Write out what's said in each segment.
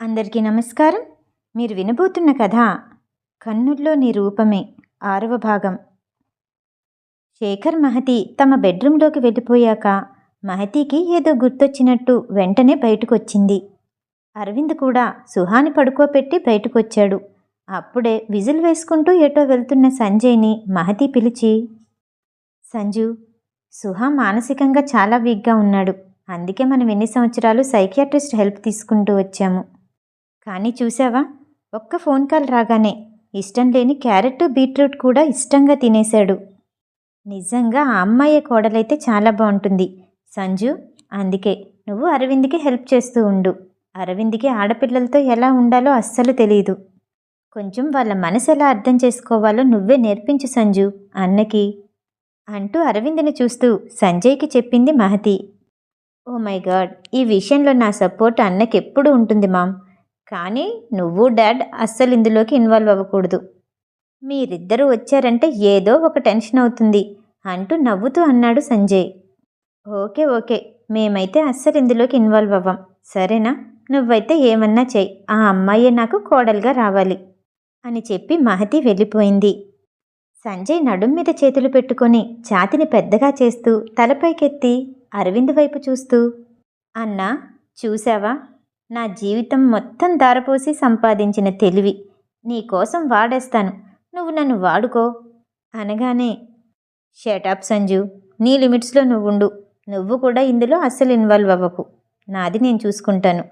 అందరికీ నమస్కారం. మీరు వినబోతున్న కథ కన్నుల్లో నీ రూపమే. ఆరవ భాగం. శేఖర్ మహతి తమ బెడ్రూంలోకి వెళ్ళిపోయాక మహతికి ఏదో గుర్తొచ్చినట్టు వెంటనే బయటకొచ్చింది. అరవింద్ కూడా సుహాని పడుకోపెట్టి బయటకొచ్చాడు. అప్పుడే విజిల్ వేసుకుంటూ ఎటో వెళ్తున్న సంజయ్ని మహతి పిలిచి సంజు సుహా మానసికంగా చాలా వీక్గా ఉన్నాడు. అందుకే మనం ఎన్ని సంవత్సరాలు సైకియాట్రిస్ట్ హెల్ప్ తీసుకుంటూ వచ్చాము. కానీ చూసావా? ఒక్క ఫోన్ కాల్ రాగానే ఇష్టం లేని క్యారెట్ బీట్రూట్ కూడా ఇష్టంగా తినేశాడు. నిజంగా ఆ అమ్మాయి కోడలైతే చాలా బాగుంటుంది. సంజు అందుకే నువ్వు అరవింద్కి హెల్ప్ చేస్తూ ఉండు. అరవింద్కి ఆడపిల్లలతో ఎలా ఉండాలో అస్సలు తెలియదు కొంచెం వాళ్ళ మనసు ఎలా అర్థం చేసుకోవాలో నువ్వే నేర్పించు సంజు అన్నకి అంటూ అరవింద్ని చూస్తూ సంజయ్కి చెప్పింది మహతి. ఓ మై గాడ్ ఈ విషయంలో నా సపోర్ట్ అన్నకి ఎప్పుడు ఉంటుంది మామ్? కానీ నువ్వు డాడ్ అస్సలు ఇందులోకి ఇన్వాల్వ్ అవ్వకూడదు. మీరిద్దరూ వచ్చారంటే ఏదో ఒక టెన్షన్ అవుతుంది అంటూ నవ్వుతూ అన్నాడు సంజయ్. ఓకే ఓకే మేమైతే అస్సలు ఇందులోకి ఇన్వాల్వ్ అవ్వం. సరేనా? నువ్వైతే ఏమన్నా చెయ్యి ఆ అమ్మాయే నాకు కోడలుగా రావాలి అని చెప్పి మహతి వెళ్ళిపోయింది. సంజయ్ నడుం మీద చేతులు పెట్టుకొని ఛాతిని పెద్దగా చేస్తూ తలపైకెత్తి అరవింద్ వైపు చూస్తూ అన్నా చూసావా నా జీవితం మొత్తం ధారపోసి సంపాదించిన తెలివి నీకోసం వాడేస్తాను. నువ్వు నన్ను వాడుకో. అనగానే షేటాప్ సంజు నీ లిమిట్స్లో నువ్వుండు. నువ్వు కూడా ఇందులో అస్సలు ఇన్వాల్వ్ అవ్వకు. నాది నేను చూసుకుంటాను.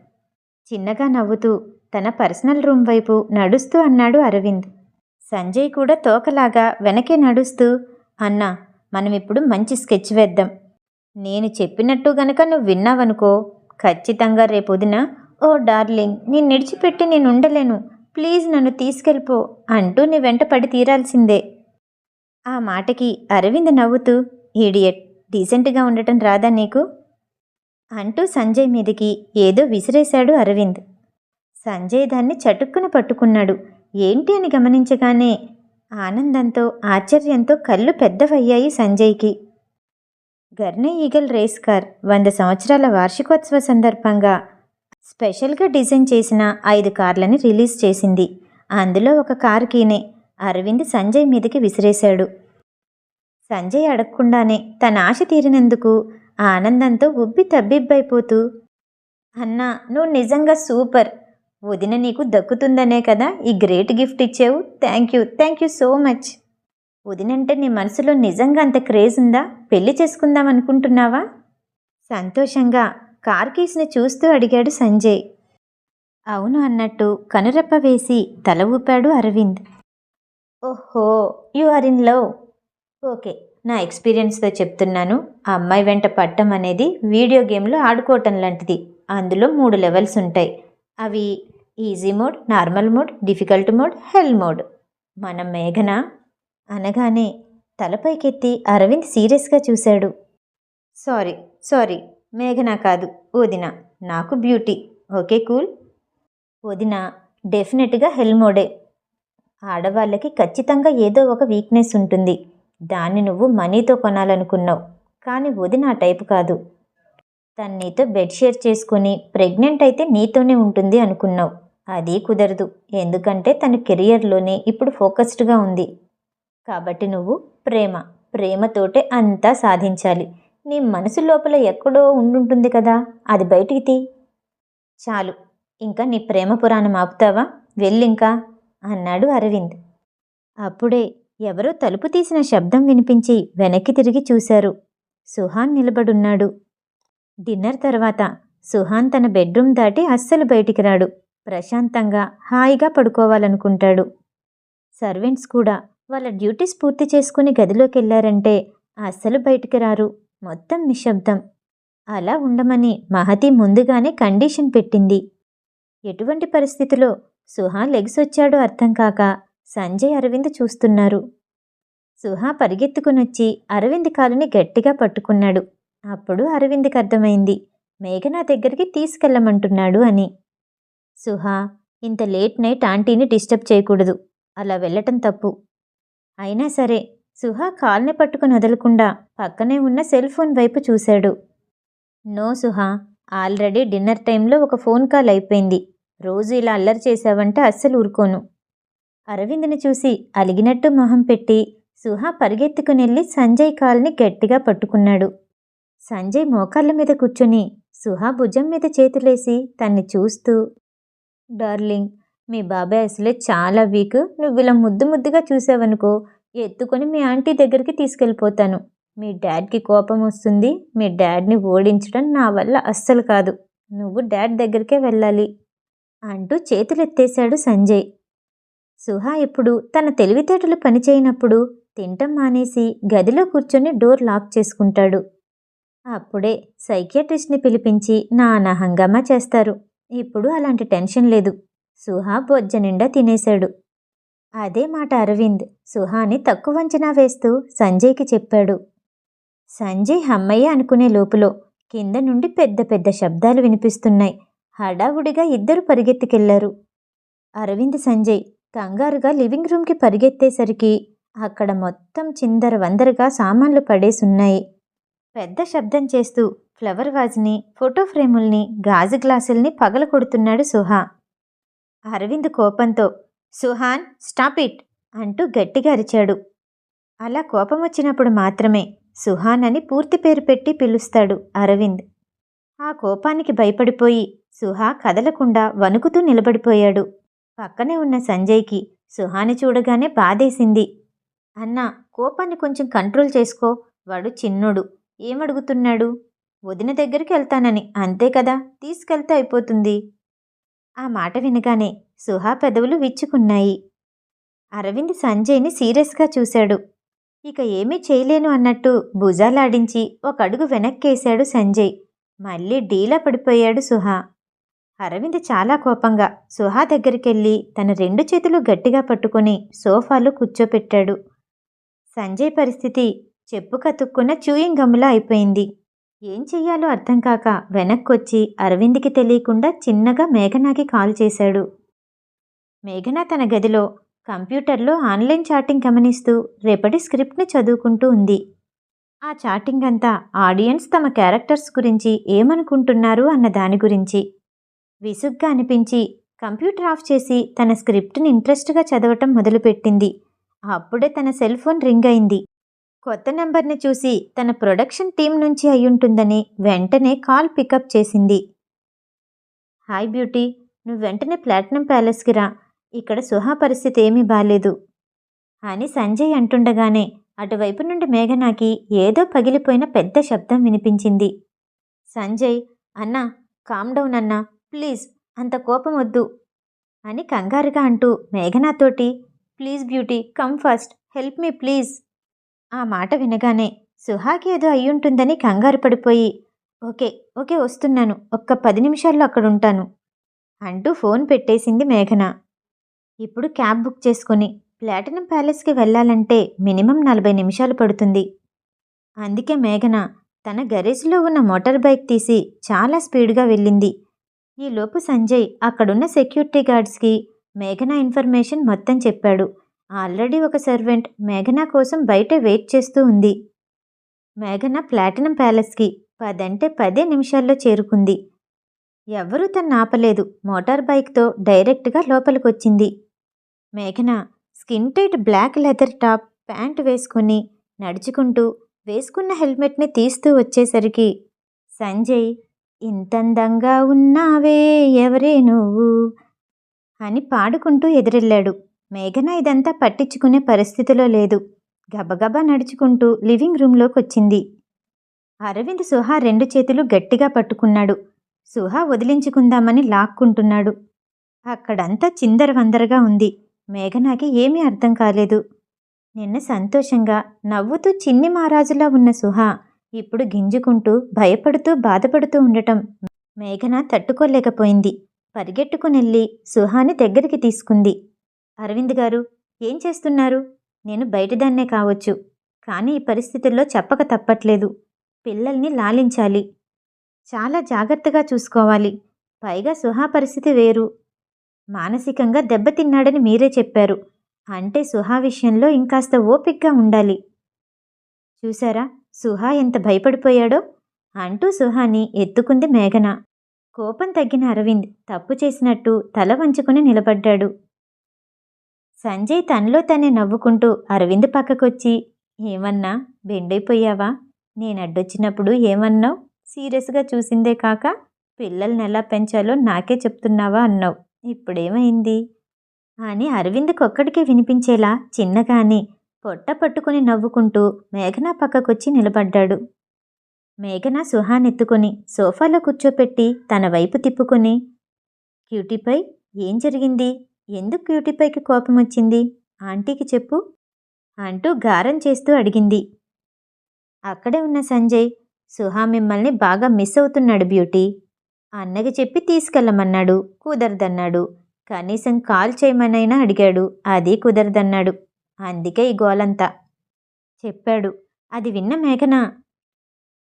చిన్నగా నవ్వుతూ తన పర్సనల్ రూమ్ వైపు నడుస్తూ అన్నాడు అరవింద్. సంజయ్ కూడా తోకలాగా వెనకే నడుస్తూ అన్నా మనం ఇప్పుడు మంచి స్కెచ్ వేద్దాం. నేను చెప్పినట్టు గనక నువ్వు విన్నావనుకో ఖచ్చితంగా రేపొదిన ఓ డార్లింగ్ నేను నిడిచిపెట్టి నేను ఉండలేను. ప్లీజ్ నన్ను తీసుకెళ్ళిపో అంటూ నీ వెంట పడి తీరాల్సిందే. ఆ మాటకి అరవింద్ నవ్వుతూ ఈడియట్ డీసెంట్గా ఉండటం రాదా నీకు? అంటూ సంజయ్ మీదకి ఏదో విసిరేశాడు అరవింద్. సంజయ్ దాన్ని చటుక్కున పట్టుకున్నాడు. ఏంటి అని గమనించగానే ఆనందంతో ఆశ్చర్యంతో కళ్ళు పెద్దవయ్యాయి సంజయ్కి. గర్నే ఈగల్ రేస్ కార్ వంద సంవత్సరాల వార్షికోత్సవ సందర్భంగా స్పెషల్గా డిజైన్ చేసిన ఐదు కార్లని రిలీజ్ చేసింది. అందులో ఒక కార్ కీనే అరవింద్ సంజయ్ మీదకి విసిరేశాడు. సంజయ్ అడగకుండానే తన ఆశ తీరినందుకు ఆనందంతో ఉబ్బి తబ్బిబ్బైపోతూ అన్నా నువ్వు నిజంగా సూపర్. వదిన నీకు దక్కుతుందనే కదా ఈ గ్రేట్ గిఫ్ట్ ఇచ్చావు. Thank you thank you so much. వదినంటే నీ మనసులో నిజంగా అంత క్రేజ్ ఉందా? పెళ్ళి చేసుకుందాం అనుకుంటున్నావా? సంతోషంగా కార్ కీస్ని చూస్తూ అడిగాడు సంజయ్. అవును అన్నట్టు కనురెప్ప వేసి తల ఊపాడు అరవింద్. ఓహో you are in love okay నా ఎక్స్పీరియన్స్తో చెప్తున్నాను. ఆ అమ్మాయి వెంట పట్టం అనేది వీడియో గేమ్లో ఆడుకోవటం లాంటిది. అందులో మూడు లెవెల్స్ ఉంటాయి. అవి easy mode normal mode difficult mode హెల్ మోడ్. మన మేఘన? అనగానే తలపైకెత్తి అరవింద్ సీరియస్గా చూశాడు. సారీ సారీ మేఘన కాదు వదిన. నాకు బ్యూటీ ఓకే కూల్? వదిన డెఫినెట్గా హెల్మోడే. ఆడవాళ్ళకి ఖచ్చితంగా ఏదో ఒక వీక్నెస్ ఉంటుంది. దాన్ని నువ్వు మనీతో కొనాలనుకున్నావు. కానీ వదిన ఆ టైపు కాదు. తను నీతో బెడ్ షేర్ చేసుకుని ప్రెగ్నెంట్ అయితే నీతోనే ఉంటుంది అనుకున్నావు. అది కుదరదు. ఎందుకంటే తన కెరియర్లోనే ఇప్పుడు ఫోకస్డ్గా ఉంది. కాబట్టి నువ్వు ప్రేమ. ప్రేమతోటే అంతా సాధించాలి. నీ మనసు లోపల ఎక్కడో ఉండుంటుంది కదా అది బయటికి తీ. చాలు ఇంకా నీ ప్రేమ పురాణం ఆపుతావా? వెళ్ళింకా? అన్నాడు అరవింద్. అప్పుడే ఎవరో తలుపు తీసిన శబ్దం వినిపించి వెనక్కి తిరిగి చూశారు. సుహాన్ నిలబడున్నాడు. డిన్నర్ తర్వాత సుహాన్ తన బెడ్రూమ్ దాటి అస్సలు బయటికి రాడు. ప్రశాంతంగా హాయిగా పడుకోవాలనుకుంటాడు. సర్వెంట్స్ కూడా వాళ్ళ డ్యూటీస్ పూర్తి చేసుకుని గదిలోకి వెళ్ళారంటే అస్సలు బయటికి రారు. మొత్తం నిశ్శబ్దం. అలా ఉండమని మహతి ముందుగానే కండిషన్ పెట్టింది. ఎటువంటి పరిస్థితిలో సుహా లెగ్సొచ్చాడో అర్థం కాక సంజయ్ అరవింద్ చూస్తున్నారు. సుహా పరిగెత్తుకునొచ్చి అరవింద్ కాలుని గట్టిగా పట్టుకున్నాడు. అప్పుడు అరవింద్కి అర్థమైంది మేఘనా దగ్గరికి తీసుకెళ్ళమంటున్నాడు అని. సుహా ఇంత లేట్ నైట్ ఆంటీని డిస్టర్బ్ చేయకూడదు. అలా వెళ్ళటం తప్పు. అయినా సరే సుహా కాల్ని పట్టుకుని వదలకుండా పక్కనే ఉన్న సెల్ ఫోన్ వైపు చూశాడు. నో సుహా ఆల్రెడీ డిన్నర్ టైంలో ఒక ఫోన్ కాల్ అయిపోయింది. రోజు ఇలా అల్లరి చేశావంటే అస్సలు ఊరుకోను. అరవింద్ని చూసి అలిగినట్టు మొహం పెట్టి సుహా పరిగెత్తుకునెళ్ళి సంజయ్ కాల్ని గట్టిగా పట్టుకున్నాడు. సంజయ్ మోకాళ్ళ మీద కూర్చొని సుహా భుజం మీద చేతులేసి తన్ని చూస్తూ డార్లింగ్ మీ బాబాయ్ అసలే చాలా వీక్. నువ్వు ఇలా ముద్దు ముద్దుగా చూసావనుకో ఎత్తుకొని మీ ఆంటీ దగ్గరికి తీసుకెళ్ళిపోతాను. మీ డాడ్కి కోపం వస్తుంది. మీ డాడ్ని ఓడించడం నా వల్ల అస్సలు కాదు. నువ్వు డాడ్ దగ్గరికే వెళ్ళాలి అంటూ చేతులెత్తేశాడు సంజయ్. సుహా ఇప్పుడు తన తెలివితేటలు పనిచేయనప్పుడు తింటం మానేసి గదిలో కూర్చొని డోర్ లాక్ చేసుకుంటాడు. అప్పుడే సైకియాట్రిస్ట్ని పిలిపించి నానా హంగామా చేస్తారు. ఇప్పుడు అలాంటి టెన్షన్ లేదు. సుహా బొజ్జ నిండా తినేశాడు. అదే మాట అరవింద్. సుహాని తక్కువ అంచనా వేస్తూ సంజయ్కి చెప్పాడు. సంజయ్ హమ్మయ్య అనుకునే లోపులో కింద నుండి పెద్ద పెద్ద శబ్దాలు వినిపిస్తున్నాయి. హడావుడిగా ఇద్దరు పరిగెత్తుకెళ్ళారు. అరవింద్ సంజయ్ కంగారుగా లివింగ్ రూమ్కి పరిగెత్తేసరికి అక్కడ మొత్తం చిందర వందరగా సామాన్లు పడేసున్నాయి. పెద్ద శబ్దం చేస్తూ ఫ్లవర్ వాజ్ని ఫోటో ఫ్రేముల్ని గాజు గ్లాసుల్ని పగల కొడుతున్నాడు సుహా. అరవింద్ కోపంతో సుహాన్ స్టాప్ ఇట్ అంటూ గట్టిగా అరిచాడు. అలా కోపం వచ్చినప్పుడు మాత్రమే సుహాన్ అని పూర్తి పేరు పెట్టి పిలుస్తాడు అరవింద్. ఆ కోపానికి భయపడిపోయి సుహా కదలకుండా వణుకుతూ నిలబడిపోయాడు. పక్కనే ఉన్న సంజయ్కి సుహాని చూడగానే బాధేసింది. అన్నా కోపాన్ని కొంచెం కంట్రోల్ చేసుకో వాడు చిన్నోడు. ఏమడుగుతున్నాడు? వదిన దగ్గరికి వెళ్తానని. అంతే కదా తీసుకెళ్తే అయిపోతుంది. ఆ మాట వినగానే సుహా పెదవులు విచ్చుకున్నాయి. అరవింద్ సంజయ్ని సీరియస్గా చూశాడు. ఇక ఏమీ చేయలేను అన్నట్టు భుజాలాడించి ఒక అడుగు వెనక్కేశాడు సంజయ్. మళ్ళీ డీలా పడిపోయాడు సుహా. అరవింద్ చాలా కోపంగా సుహా దగ్గరికెళ్ళి తన రెండు చేతులు గట్టిగా పట్టుకొని సోఫాలో కూర్చోపెట్టాడు. సంజయ్ పరిస్థితి చెప్పు కతుక్కున్న చూయింగ్ గమ్ములా అయిపోయింది. ఏం చెయ్యాలో అర్థం కాక వెనక్కొచ్చి అరవింద్కి తెలియకుండా చిన్నగా మేఘనాకి కాల్ చేశాడు. మేఘన తన గదిలో కంప్యూటర్లో ఆన్లైన్ చాటింగ్ గమనిస్తూ రేపటి స్క్రిప్ట్ని చదువుకుంటూ ఉంది. ఆ చాటింగ్ అంతా ఆడియన్స్ తమ క్యారెక్టర్స్ గురించి ఏమనుకుంటున్నారు అన్న దాని గురించి. విసుగ్గా అనిపించి కంప్యూటర్ ఆఫ్ చేసి తన స్క్రిప్ట్ని ఇంట్రెస్ట్గా చదవటం మొదలుపెట్టింది. అప్పుడే తన సెల్ ఫోన్ రింగ్ అయింది. కొత్త నెంబర్ని చూసి తన ప్రొడక్షన్ టీం నుంచి అయ్యుంటుందని వెంటనే కాల్ పికప్ చేసింది. హాయ్ బ్యూటీ నువ్వు వెంటనే ప్లాటినం ప్యాలెస్కి రా. ఇక్కడ సుహా పరిస్థితి ఏమీ బాలేదు. అని సంజయ్ అంటుండగానే అటువైపు నుండి మేఘనాకి ఏదో పగిలిపోయిన పెద్ద శబ్దం వినిపించింది. సంజయ్ అన్నా కామ్ డౌన్ అన్నా ప్లీజ్ అంత కోపం వద్దు అని కంగారుగా అంటూ మేఘనాతోటి please beauty come first help me please ఆ మాట వినగానే సుహాకి ఏదో అయ్యుంటుందని కంగారు పడిపోయి ఓకే ఓకే వస్తున్నాను ఒక్క పది నిమిషాల్లో అక్కడ ఉంటాను అంటూ ఫోన్ పెట్టేసింది మేఘన. ఇప్పుడు క్యాబ్ బుక్ చేసుకుని ప్లాటినం ప్యాలెస్కి వెళ్ళాలంటే మినిమం నలభై నిమిషాలు పడుతుంది. అందుకే మేఘన తన గరేజ్లో ఉన్న మోటార్ బైక్ తీసి చాలా స్పీడ్గా వెళ్ళింది. ఈలోపు సంజయ్ అక్కడున్న సెక్యూరిటీ గార్డ్స్కి మేఘన ఇన్ఫర్మేషన్ మొత్తం చెప్పాడు. ఆల్రెడీ ఒక సర్వెంట్ మేఘన కోసం బయట వెయిట్ చేస్తూ ఉంది. మేఘన ప్లాటినం ప్యాలెస్కి పదంటే పదే నిమిషాల్లో చేరుకుంది. ఎవ్వరూ తను ఆపలేదు. మోటార్ బైక్తో డైరెక్ట్గా లోపలికొచ్చింది. మేఘన skin tight black leather top pant వేసుకుని నడుచుకుంటూ వేసుకున్న హెల్మెట్ని తీస్తూ వచ్చేసరికి సంజయ్ ఇంతందంగా ఉన్నావే ఎవరే నువ్వు? అని పాడుకుంటూ ఎదురెళ్ళాడు. మేఘన ఇదంతా పట్టించుకునే పరిస్థితిలో లేదు. గబగబా నడుచుకుంటూ లివింగ్ రూమ్లోకి వచ్చింది అరవింద్ సుహా రెండు చేతులు గట్టిగా పట్టుకున్నాడు. సుహా వదిలించుకుందామని లాక్కుంటున్నాడు. అక్కడంతా చిందరవందరగా ఉంది. మేఘనాకి ఏమీ అర్థం కాలేదు. నిన్న సంతోషంగా నవ్వుతూ చిన్ని మహారాజులా ఉన్న సుహా ఇప్పుడు గింజుకుంటూ భయపడుతూ బాధపడుతూ ఉండటం మేఘన తట్టుకోలేకపోయింది. పరిగెట్టుకునెళ్ళి సుహాని దగ్గరికి తీసుకుంది. అరవింద్ గారు ఏం చేస్తున్నారు? నేను బయటదాన్నే కావచ్చు కానీ ఈ పరిస్థితుల్లో చెప్పక తప్పట్లేదు. పిల్లల్ని లాలించాలి. చాలా జాగ్రత్తగా చూసుకోవాలి. పైగా సుహా పరిస్థితి వేరు. మానసికంగా దెబ్బతిన్నాడని మీరే చెప్పారు. అంటే సుహా విషయంలో ఇంకాస్త ఓపిక్గా ఉండాలి. చూసారా సుహా ఎంత భయపడిపోయాడో? అంటూ సుహాని ఎత్తుకుంది మేఘన. కోపం తగ్గిన అరవింద్ తప్పు చేసినట్టు తల వంచుకుని నిలబడ్డాడు. సంజయ్ తనలో తనే నవ్వుకుంటూ అరవింద్ పక్కకొచ్చి ఏమన్నా? బెండైపోయావా? నేను అడ్డొచ్చినప్పుడు ఏమన్నావు? సీరియస్గా చూసిందే కాక? పిల్లల్ని ఎలా పెంచాలో నాకే చెప్తున్నావా? అన్నావు. ఇప్పుడేమైంది? అని అరవింద్కు ఒక్కడికే వినిపించేలా చిన్నగాని పొట్ట పట్టుకుని నవ్వుకుంటూ మేఘన పక్కకొచ్చి నిలబడ్డాడు. మేఘన సుహానెత్తుకుని సోఫాలో కూర్చోపెట్టి తన వైపు తిప్పుకుని క్యూటీపై ఏం జరిగింది? ఎందుకు క్యూటీపైకి కోపం వచ్చింది ఆంటీకి చెప్పు అంటూ గారం చేస్తూ అడిగింది. అక్కడే ఉన్న సంజయ్ సుహా మిమ్మల్ని బాగా మిస్ అవుతున్నాడు బ్యూటీ. అన్నకి చెప్పి తీసుకెళ్ళమన్నాడు. కుదరదన్నాడు. కనీసం కాల్ చేయమనైనా అడిగాడు. అది కుదరదన్నాడు. అందుకే ఈ గోలంతా. చెప్పాడు. అది విన్న మేఘన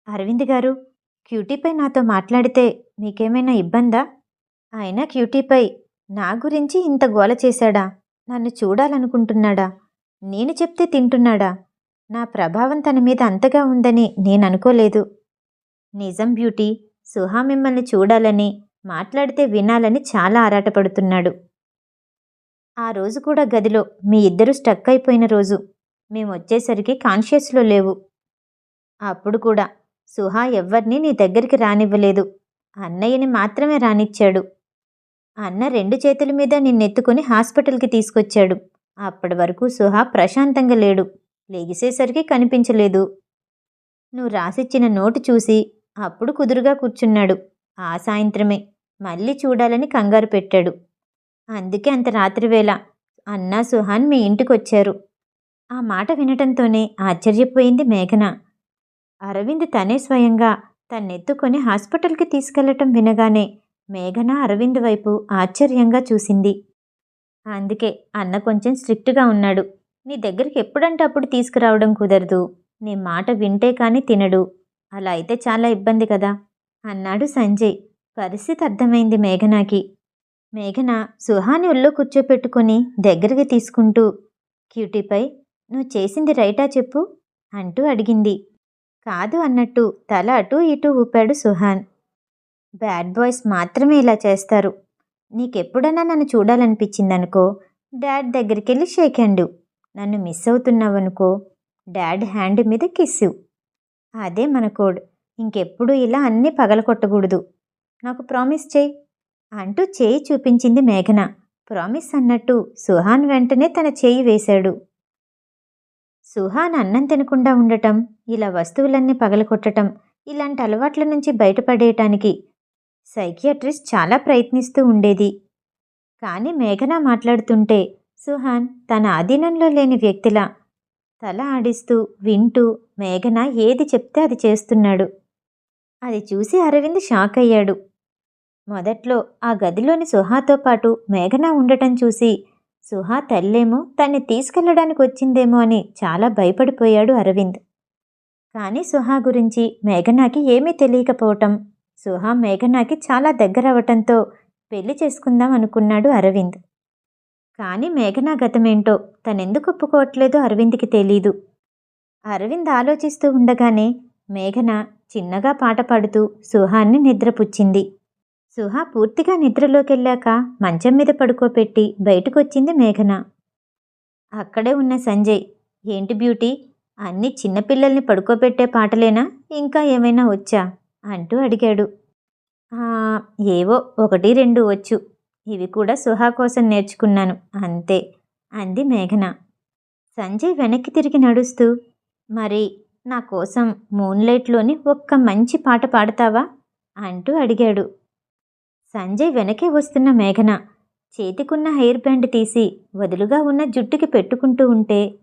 అరవింద్ గారు క్యూటీపై నాతో మాట్లాడితే మీకేమైనా ఇబ్బందా? అయినా క్యూటీపై నా గురించి ఇంత గోల చేశాడా? నన్ను చూడాలనుకుంటున్నాడా? నేను చెప్తే తింటున్నాడా? నా ప్రభావం తన మీద అంతగా ఉందని నేను అనుకోలేదు నిజం బ్యూటీ సుహా మిమ్మల్ని చూడాలని మాట్లాడితే వినాలని చాలా ఆరాటపడుతున్నాడు. ఆ రోజు కూడా గదిలో మీ ఇద్దరు స్టక్ అయిపోయిన రోజు. మేము వచ్చేసరికి కాన్షియస్లో లేవు. అప్పుడు కూడా సుహా ఎవ్వరినీ నీ దగ్గరికి రానివ్వలేదు. అన్నయ్యని మాత్రమే రానిచ్చాడు. అన్న రెండు చేతుల మీద నిన్నెత్తుకుని హాస్పిటల్కి తీసుకొచ్చాడు. అప్పటి వరకు సుహా ప్రశాంతంగా లేడు. లెగిసేసరికి కనిపించలేదు. నువ్వు రాసిచ్చిన నోటు చూసి అప్పుడు కుదురుగా కూర్చున్నాడు. ఆ సాయంత్రమే మళ్ళీ చూడాలని కంగారు పెట్టాడు. అందుకే అంత రాత్రివేళ అన్నా సుహాన్ మీ ఇంటికొచ్చారు. ఆ మాట వినటంతోనే ఆశ్చర్యపోయింది మేఘన. అరవింద్ తనే స్వయంగా తన్నెత్తుకొని హాస్పిటల్కి తీసుకెళ్ళటం వినగానే మేఘన అరవింద్ వైపు ఆశ్చర్యంగా చూసింది. అందుకే అన్న కొంచెం స్ట్రిక్ట్గా ఉన్నాడు. నీ దగ్గరికి ఎప్పుడంటే అప్పుడు తీసుకురావడం కుదరదు. నీ మాట వింటే కానీ తినడు. అలా అయితే చాలా ఇబ్బంది కదా? అన్నాడు సంజయ్. పరిస్థితి అర్థమైంది మేఘనాకి. మేఘన సుహాని ఒళ్ళో కూర్చోపెట్టుకుని దగ్గరికి తీసుకుంటూ క్యూటీపై నువ్వు చేసింది రైటా చెప్పు అంటూ అడిగింది. కాదు అన్నట్టు తల అటూ ఇటూ ఊపాడు సుహాన్. బ్యాడ్ బాయ్స్ మాత్రమే ఇలా చేస్తారు. నీకెప్పుడన్నా నన్ను చూడాలనిపించిందనుకో డాడ్ దగ్గరికి వెళ్ళి షేక్ హ్యాండు. నన్ను మిస్ అవుతున్నావనుకో డాడ్ హ్యాండ్ మీద కిస్సు. అదే మన కోడ్. ఇంకెప్పుడు ఇలా అన్నీ పగలకొట్టకూడదు నాకు ప్రామిస్ చేయి. అంటూ చేయి చూపించింది మేఘన. ప్రామిస్ అన్నట్టు సుహాన్ వెంటనే తన చేయి వేశాడు. సుహాన్ అన్నం తినకుండా ఉండటం ఇలా వస్తువులన్నీ పగలకొట్టడం ఇలాంటి అలవాట్ల నుంచి బయటపడేయటానికి సైకియాట్రిస్ట్ చాలా ప్రయత్నిస్తూ ఉండేది. కానీ మేఘన మాట్లాడుతుంటే సుహాన్ తన అధీనంలో లేని వ్యక్తిలా తల ఆడిస్తూ వింటూ మేఘన ఏది చెప్తే అది చేస్తున్నాడు. అది చూసి అరవింద్ షాక్ అయ్యాడు. మొదట్లో ఆ గదిలోని సుహాతో పాటు మేఘన ఉండటం చూసి సుహా తల్లేమో తన్ని తీసుకెళ్ళడానికి వచ్చిందేమో అని చాలా భయపడిపోయాడు అరవింద్. కానీ సుహా గురించి మేఘనాకి ఏమీ తెలియకపోవటం సుహా మేఘనాకి చాలా దగ్గర అవటంతో పెళ్ళి చేసుకుందాం అనుకున్నాడు అరవింద్. కానీ మేఘనా గతమేంటో తనెందుకు ఒప్పుకోవట్లేదో అరవింద్కి తెలీదు. అరవింద్ ఆలోచిస్తూ ఉండగానే మేఘన చిన్నగా పాట పాడుతూ సుహాన్ని నిద్రపుచ్చింది. సుహా పూర్తిగా నిద్రలోకెళ్ళాక మంచం మీద పడుకోపెట్టి బయటకొచ్చింది మేఘన. అక్కడే ఉన్న సంజయ్ ఏంటి బ్యూటీ అన్ని చిన్నపిల్లల్ని పడుకోబెట్టే పాటలేనా? ఇంకా ఏమైనా వచ్చా? అంటూ అడిగాడు. ఏవో ఒకటి రెండు వచ్చు. ఇవి కూడా సుహా కోసం నేర్చుకున్నాను అంతే అంది మేఘన. సంజయ్ వెనక్కి తిరిగి నడుస్తూ మరి నా కోసం మూన్లైట్లోని ఒక్క మంచి పాట పాడతావా? అంటూ అడిగాడు. సంజయ్ వెనకే వస్తున్న మేఘన చేతికున్న హెయిర్ బ్యాండ్ తీసి వదులుగా ఉన్న జుట్టుకి పెట్టుకుంటూ ఉంటే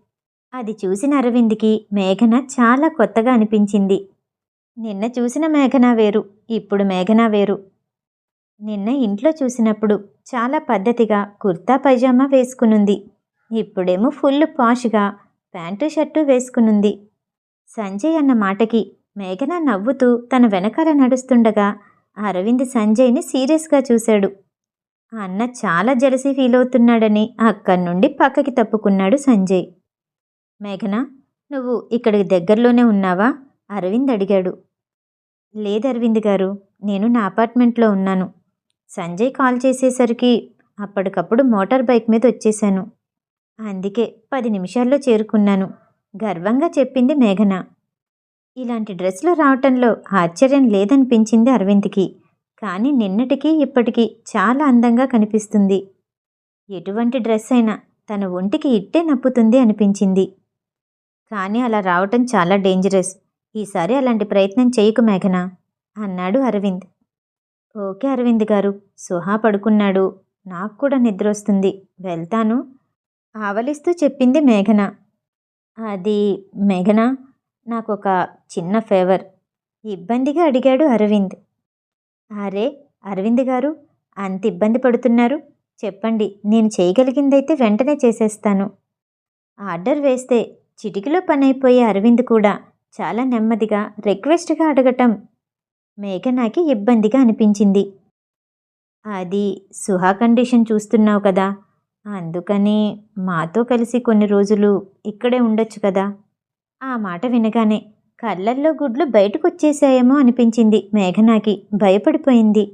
అది చూసిన అరవింద్కి మేఘన చాలా కొత్తగా అనిపించింది. నిన్న చూసిన మేఘన వేరు ఇప్పుడు మేఘన వేరు. నిన్న ఇంట్లో చూసినప్పుడు చాలా పద్ధతిగా కుర్తా పైజామా వేసుకునుంది. ఇప్పుడేమో ఫుల్ పాష్గా ప్యాంటు షర్టు వేసుకునుంది. సంజయ్ అన్న మాటకి మేఘన నవ్వుతూ తన వెనకాల నడుస్తుండగా అరవింద్ సంజయ్ని సీరియస్గా చూశాడు. అన్న చాలా జలసి ఫీల్ అవుతున్నాడని అక్కడి నుండి పక్కకి తప్పుకున్నాడు సంజయ్. మేఘన నువ్వు ఇక్కడికి దగ్గరలోనే ఉన్నావా? అరవింద్ అడిగాడు. లేదు అరవింద్ గారు నేను నా అపార్ట్మెంట్లో ఉన్నాను. సంజయ్ కాల్ చేసేసరికి అప్పటికప్పుడు మోటార్ బైక్ మీద వచ్చేశాను. అందుకే పది నిమిషాల్లో చేరుకున్నాను. గర్వంగా చెప్పింది మేఘన. ఇలాంటి డ్రెస్లో రావటంలో ఆశ్చర్యం లేదనిపించింది అరవింద్కి. కానీ నిన్నటికి ఇప్పటికీ చాలా అందంగా కనిపిస్తుంది. ఎటువంటి డ్రెస్ అయినా తన ఒంటికి ఇట్టే నప్పుతుంది అనిపించింది. కానీ అలా రావటం చాలా డేంజరస్ ఈసారి అలాంటి ప్రయత్నం చేయకు మేఘన అన్నాడు అరవింద్. ఓకే అరవింద్ గారు సుహా పడుకున్నాడు. నాకు కూడా నిద్ర వస్తుంది. వెళ్తాను. ఆవలిస్తూ చెప్పింది మేఘన. అది మేఘన నాకు ఒక చిన్న ఫేవర్. ఇబ్బందిగా అడిగాడు అరవింద్. అరే అరవింద్ గారు అంత ఇబ్బంది పడుతున్నారు. చెప్పండి నేను చేయగలిగిందైతే వెంటనే చేసేస్తాను. ఆర్డర్ వేస్తే చిటికిలో పని అయిపోయే అరవింద్ కూడా చాలా నెమ్మదిగా రిక్వెస్ట్గా అడగటం మేఘనాకి ఇబ్బందిగా అనిపించింది. అది సుహా కండిషన్ చూస్తున్నావు కదా అందుకని మాతో కలిసి కొన్ని రోజులు ఇక్కడే ఉండొచ్చు కదా. ఆ మాట వినగానే కళ్ళల్లో గుడ్లు బయటకు వచ్చేసాయేమో అనిపించింది మేఘనాకి. భయపడిపోయింది.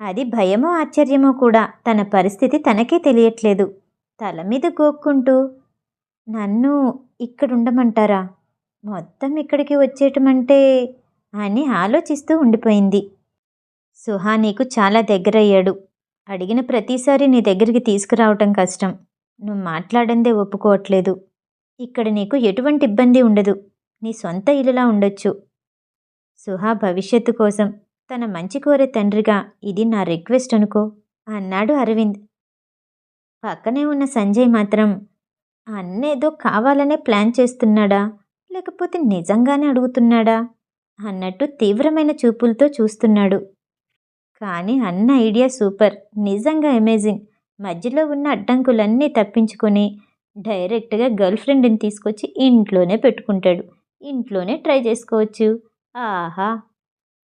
అది భయమో ఆశ్చర్యమో కూడా తన పరిస్థితి తనకే తెలియట్లేదు. తల మీద గోక్కుంటూ నన్ను ఇక్కడుండమంటారా? మొత్తం ఇక్కడికి వచ్చేయటమంటే అని ఆలోచిస్తూ ఉండిపోయింది. సుహా నీకు చాలా దగ్గరయ్యాడు. అడిగిన ప్రతిసారి నీ దగ్గరికి తీసుకురావటం కష్టం. నువ్వు మాట్లాడందే ఒప్పుకోవట్లేదు. ఇక్కడ నీకు ఎటువంటి ఇబ్బంది ఉండదు. నీ సొంత ఇల్లులా ఉండొచ్చు. సుహా భవిష్యత్తు కోసం తన మంచి కోరే తండ్రిగా ఇది నా రిక్వెస్ట్ అనుకో అన్నాడు అరవింద్. పక్కనే ఉన్న సంజయ్ మాత్రం అన్నేదో కావాలనే ప్లాన్ చేస్తున్నాడా? లేకపోతే నిజంగానే అడుగుతున్నాడా? అన్నట్టు తీవ్రమైన చూపులతో చూస్తున్నాడు. కానీ అన్న ఐడియా సూపర్. నిజంగా అమేజింగ్. మధ్యలో ఉన్న అడ్డంకులన్నీ తప్పించుకొని డైరెక్ట్గా గర్ల్ ఫ్రెండ్ని తీసుకొచ్చి ఇంట్లోనే పెట్టుకుంటాడు. ఇంట్లోనే ట్రై చేసుకోవచ్చు. ఆహా!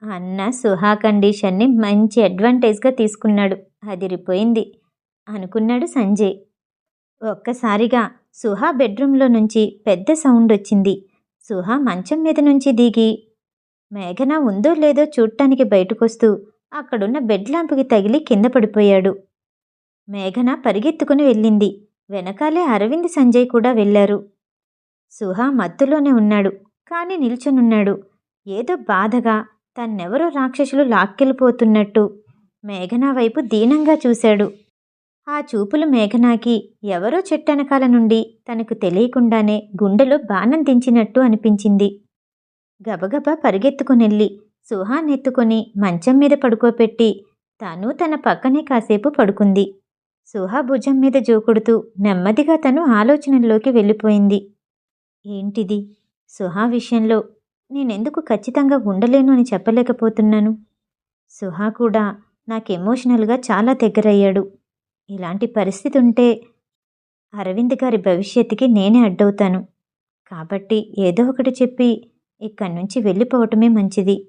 అన్న సుహా కండిషన్ని మంచి అడ్వాంటేజ్గా తీసుకున్నాడు. అదిరిపోయింది. అనుకున్నాడు సంజయ్. ఒక్కసారిగా సుహా బెడ్రూమ్లో నుంచి పెద్ద సౌండ్ వచ్చింది. సుహా మంచం మీద నుంచి దిగి మేఘన ఉందో లేదో చూడటానికి బయటకొస్తూ అక్కడున్న బెడ్ ల్యాంపుకి తగిలి కింద పడిపోయాడు. మేఘన పరిగెత్తుకుని వెళ్ళింది. వెనకాలే అరవింద్ సంజయ్ కూడా వెళ్ళారు. సుహా మత్తులోనే ఉన్నాడు. కానీ నిల్చునున్నాడు. ఏదో బాధగా తన్నెవరో రాక్షసులు లాక్కెళ్ళిపోతున్నట్టు మేఘనా వైపు దీనంగా చూశాడు. ఆ చూపులు మేఘనాకి ఎవరో చెట్టనకాల నుండి తనకు తెలియకుండానే గుండెలో బాణం దించినట్టు అనిపించింది. గబగబా పరిగెత్తుకునెళ్ళి సుహానెత్తుకొని మంచం మీద పడుకోపెట్టి తను తన పక్కనే కాసేపు పడుకుంది. సుహా భుజం మీద జోకుడుతూ నెమ్మదిగా తను ఆలోచనల్లోకి వెళ్ళిపోయింది. ఏంటిది? సుహా విషయంలో నేనెందుకు ఖచ్చితంగా ఉండలేను అని చెప్పలేకపోతున్నాను? సుహా కూడా నాకు ఎమోషనల్గా చాలా దగ్గరయ్యాడు. ఇలాంటి పరిస్థితి ఉంటే అరవింద్ గారి భవిష్యత్తుకి నేనే అడ్డవుతాను. కాబట్టి ఏదో ఒకటి చెప్పి ఇక్కడి నుంచి వెళ్ళిపోవటమే మంచిది.